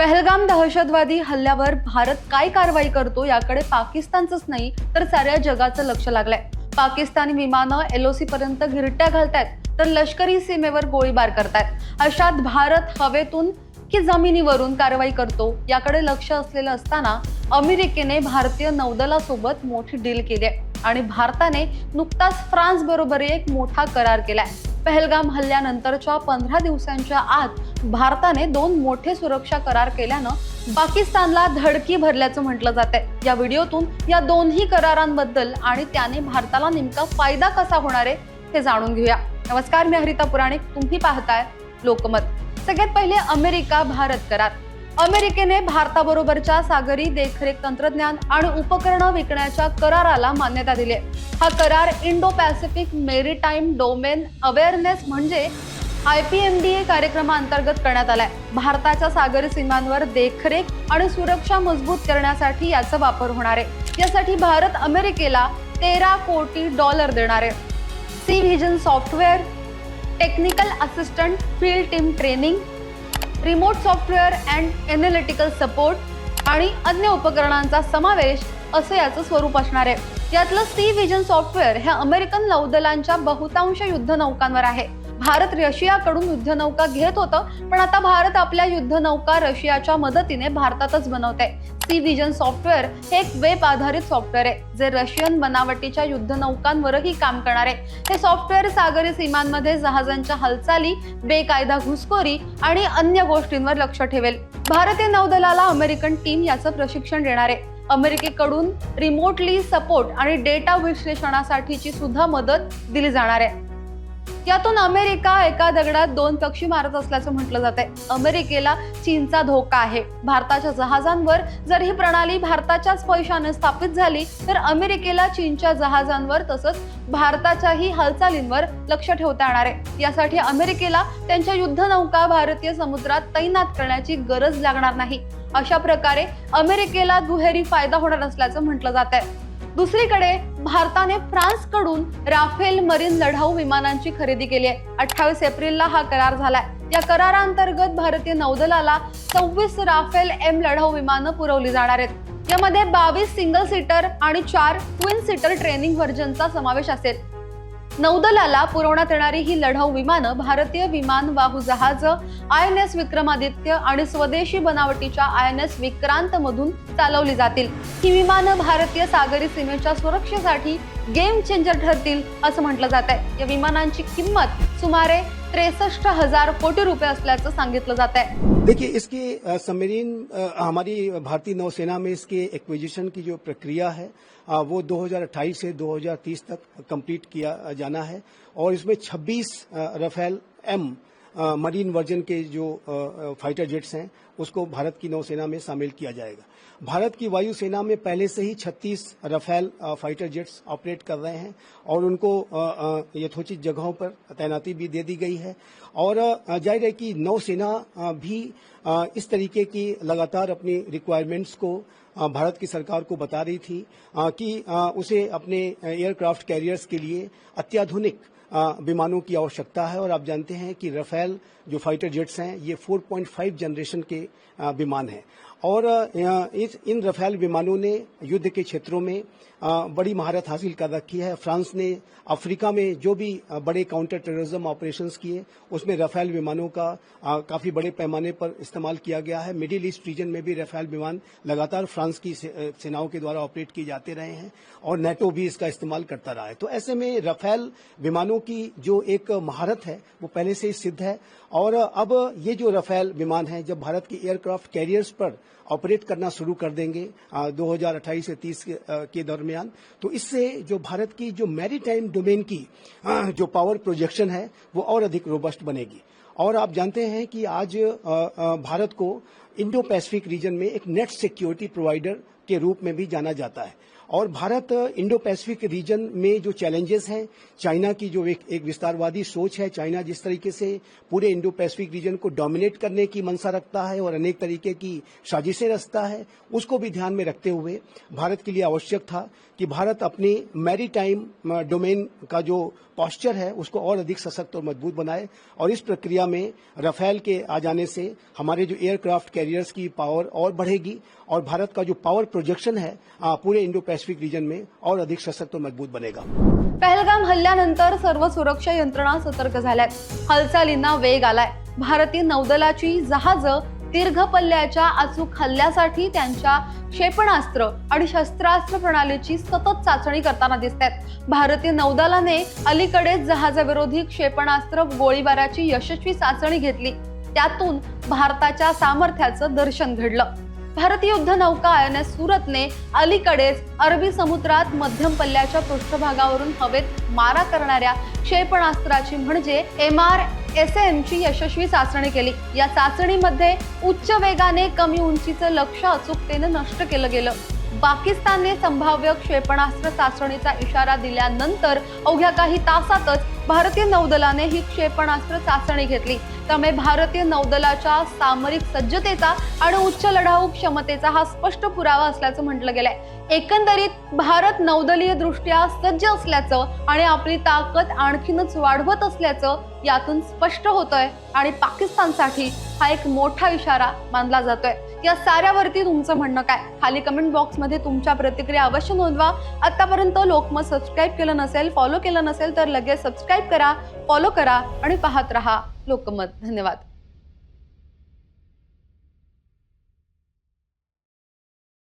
पहलगाम दहशतवादी हल्ल्यावर भारत काय कारवाई करतो याकडे पाकिस्तानचंच नाही तर साऱ्या जगाचं लक्ष लागलंय. पाकिस्तानी विमानं एलओसी पर्यंत घिरट्या घालतायत तर लष्करी सीमेवर गोळीबार करतायत. अशात भारत हवेतून की जमिनीवरून कारवाई करतो याकडे लक्ष असलेलं असताना अमेरिकेने भारतीय नौदलासोबत मोठी डील केली आहे. आणि भारताने नुकताच फ्रान्स बरोबर एक मोठा करार केलाय. पहलगाम हल्ल्यानंतरच्या पंधरा दिवसांच्या आत भारताने दोन मोठे सुरक्षा करार केल्यानं पाकिस्तानला धडकी भरल्याचं म्हटलं जात आहे या व्हिडिओतून या दोन्ही करारांबद्दल आणि त्याने भारताला नेमका फायदा कसा होणार आहे हे जाणून घेऊया. नमस्कार मी हरिता पुराणिक. तुम्ही पाहताय लोकमत. सगळ्यात पहिले अमेरिका भारत करार. अमेरिकेने भारताबरोबरच्या सागरी देखरेख तंत्रज्ञान आणि उपकरणं विकण्याच्या कराराला मान्यता दिली हा करार Indo Pacific maritime domain awareness म्हणजे I P M D A कार्यक्रमाअंतर्गत करण्यात आलाय. भारताच्या सागरी सीमांवर देखरेख आणि सुरक्षा मजबूत करण्यासाठी याचा वापर होणार आहे. यासाठी भारत अमेरिकेला तेरा कोटी डॉलर देणार आहे. Sea vision software technical assistant field team training remote software and analytical support आणि अन्य उपकरणांचा समावेश असं याचं स्वरूप असणार आहे. यातलं सी व्हिजन सॉफ्टवेअर हे अमेरिकन नौदलांच्या बहुतांश युद्धनौकांवर आहे. भारत रशियाकडून युद्धनौका घेत होतं पण आता भारत आपल्या युद्धनौका रशियाच्या मदतीने भारतातच बनवत आहे सी व्हिजन सॉफ्टवेअर हे एक वेब आधारित सॉफ्टवेअर आहे जे रशियन बनावटीच्या युद्धनौकांवरही काम करणार. आहे हे सॉफ्टवेअर सागरी सीमांमध्ये जहाजांच्या हालचाली बेकायदा घुसखोरी आणि अन्य गोष्टींवर लक्ष ठेवेल. भारतीय नौदलाला अमेरिकन टीम याचं प्रशिक्षण देणार. आहे अमेरिकेकडून रिमोटली सपोर्ट आणि डेटा विश्लेषणासाठीची सुद्धा मदत दिली जाणार आहे. यातून अमेरिका एका दगडात दोन पक्षी मारत असल्याचं म्हटलं जात आहे अमेरिकेला चीनचा धोका आहे. भारताच्या जहाजांवर जर ही प्रणाली भारताच्याच पैशाने स्थापित झाली तर अमेरिकेला चीनच्या जहाजांवर तसंच भारताच्याही हालचालींवर लक्ष ठेवता येणार आहे. यासाठी अमेरिकेला त्यांच्या युद्धनौका भारतीय समुद्रात तैनात करण्याची गरज लागणार नाही. अशा प्रकारे अमेरिकेला दुहेरी फायदा होणार असल्याचं म्हटलं जात आहे दुसरीकडे भारताने फ्रान्सकडून राफेल मरीन लढाऊ विमानांची खरेदी केली आहे. अठ्ठावीस एप्रिलला हा करार झालाय. या करारांतर्गत भारतीय नौदलाला सव्वीस राफेल एम लढाऊ विमानं पुरवली जाणार आहेत. यामध्ये बावीस सिंगल सीटर आणि चार ट्विन सीटर ट्रेनिंग व्हर्जनचा समावेश असेल. नौदलाला पुरवण्यात येणारी ही लढाऊ विमानं भारतीय विमान वाहू जहाज आय एन एस विक्रमादित्य आणि स्वदेशी बनावटीच्या आय एन एस विक्रांत मधून चालवली जातील. ही विमानं भारतीय सागरी सीमेच्या सुरक्षेसाठी गेम चेंजर ठरतील असं म्हटलं जात आहे. या विमानांची किंमत सुमारे त्रेसष्ट हजार कोटी रुपये असल्याचं सांगितलं जात आहे. देखिए इसकी सबमरीन हमारी भारतीय नौसेना में इसके एक्विजिशन की जो प्रक्रिया है आ, वो 2028 से 2030 तक कंप्लीट किया जाना है। और इसमें 26 रफेल एम मरीन वर्जन के जो फाइटर जेट्स हैं, उसको भारत की नौसेना में शामिल किया जाएगा। भारत की वायुसेना में पहले से ही 36 रफेल फाइटर जेट्स ऑपरेट कर रहे हैं और उनको यथोचित जगहों पर तैनाती भी दे दी गई है। और ज़ाहिर है कि नौसेना भी इस तरीके की लगातार अपनी रिक्वायरमेंट्स को भारत की सरकार को बता रही थी कि उसे अपने एयरक्राफ्ट कैरियर्स के लिए अत्याधुनिक विमानों की आवश्यकता है और आप जानते हैं कि रफेल जो फाइटर जेट्स हैं ये 4.5 जनरेशन के विमान हैं। और इस, इन रफेल विमानों ने युद्ध के क्षेत्रों में बड़ी महारत हासिल कर रखी है। फ्रांस ने अफ्रीका में जो भी बड़े काउंटर टेररिज्म ऑपरेशंस किए, उसमें रफेल विमानों का काफ़ी बड़े पैमाने पर इस्तेमाल किया गया है। मिडिल ईस्ट रीजन में भी रफेल विमान लगातार फ्रांस की सेनाओं के द्वारा ऑपरेट किए जाते रहे हैं और नेटो भी इसका इस्तेमाल करता रहा है। तो ऐसे में रफेल विमानों की जो एक महारत है, वो पहले से ही सिद्ध है। और, अब ये जो रफेल विमान है, जब भारत के एयरक्राफ्ट कैरियर्स पर ऑपरेट करना शुरू कर देंगे दो 2028 से 30 के, के दरमियान। तो इससे जो भारत की जो मैरीटाइम डोमेन की जो पावर प्रोजेक्शन है वो और अधिक रोबस्ट बनेगी। और आप जानते हैं कि आज भारत को इंडो पैसिफिक रीजन में एक नेट सिक्योरिटी प्रोवाइडर के रूप में भी जाना जाता है। और भारत इंडो पैसिफिक रीजन में जो चैलेंजेस हैं चाइना की जो एक, एक विस्तारवादी सोच है चाइना जिस तरीके से पूरे इंडो पैसिफिक रीजन को डोमिनेट करने की मंशा रखता है और अनेक तरीके की साजिशें रचता है उसको भी ध्यान में रखते हुए भारत के लिए आवश्यक था कि भारत अपनी मैरी टाइम डोमेन का जो पॉस्चर है उसको और अधिक सशक्त और मज़बूत बनाए। और इस प्रक्रिया में रफेल के आ जाने से हमारे जो एयरक्राफ्ट कैरियर्स की पावर और बढ़ेगी और भारत का जो पावर प्रोजेक्शन है पूरे इंडो पैसिफिक रीजन में और अधिक सशक्त और मजबूत बनेगा। पहलगाम हल्ल्यानंतर सर्व सुरक्षा यंत्रणा सतर्क झाल्यात. हालचालींना वेग आलाय. भारतीय नौदलाची जहाजं दीर्घ पल्ल्याच्या अचूक हल्ल्यासाठी त्यांच्या क्षेपणास्त्र आणि शस्त्रास्त्र प्रणालीची सतत चाचणी करताना दिसत आहेत भारतीय नौदलाने अलीकडेच जहाजाविरोधी क्षेपणास्त्र गोळीबाराची यशस्वी चाचणी घेतली. त्यातून भारताच्या सामर्थ्याचं दर्शन घडलं. भारतीय युद्ध नौका आय एन एस सुरतने अलीकडेच अरबी समुद्रात मध्यम पल्ल्याच्या पृष्ठभागावरून हवेत मारा करणाऱ्या क्षेपणास्त्राची म्हणजे एम आर एस एम ची यशस्वी चाचणी केली. या चाचणीमध्ये उच्च वेगाने कमी उंचीचं लक्ष अचूकतेनं नष्ट केलं गेलं. पाकिस्तानने संभाव्य क्षेपणास्त्र चाचणीचा इशारा दिल्यानंतर अवघ्या काही तासातच भारतीय नौदलाने ही क्षेपणास्त्र चाचणी घेतली. त्यामुळे भारतीय नौदलाच्या सामरिक सज्जतेचा आणि उच्च लढाऊ क्षमतेचा हा स्पष्ट पुरावा असल्याचं म्हटलं गेलंय. एकंदरीत भारत नौदलीय दृष्ट्या सज्ज असल्याचं आणि आपली ताकद आणखीनच वाढवत असल्याचं यातून स्पष्ट होतंय आणि पाकिस्तानसाठी हा एक मोठा इशारा मानला जातोय. या साऱ्यावरती तुमचं म्हणणं काय? खाली कमेंट बॉक्समध्ये तुमच्या प्रतिक्रिया अवश्य नोंदवा. आतापर्यंत लोकमत सबस्क्राईब केलं नसेल फॉलो केलं नसेल तर लगेच सबस्क्राईब करा फॉलो करा आणि पाहत रहा लोकमत. धन्यवाद.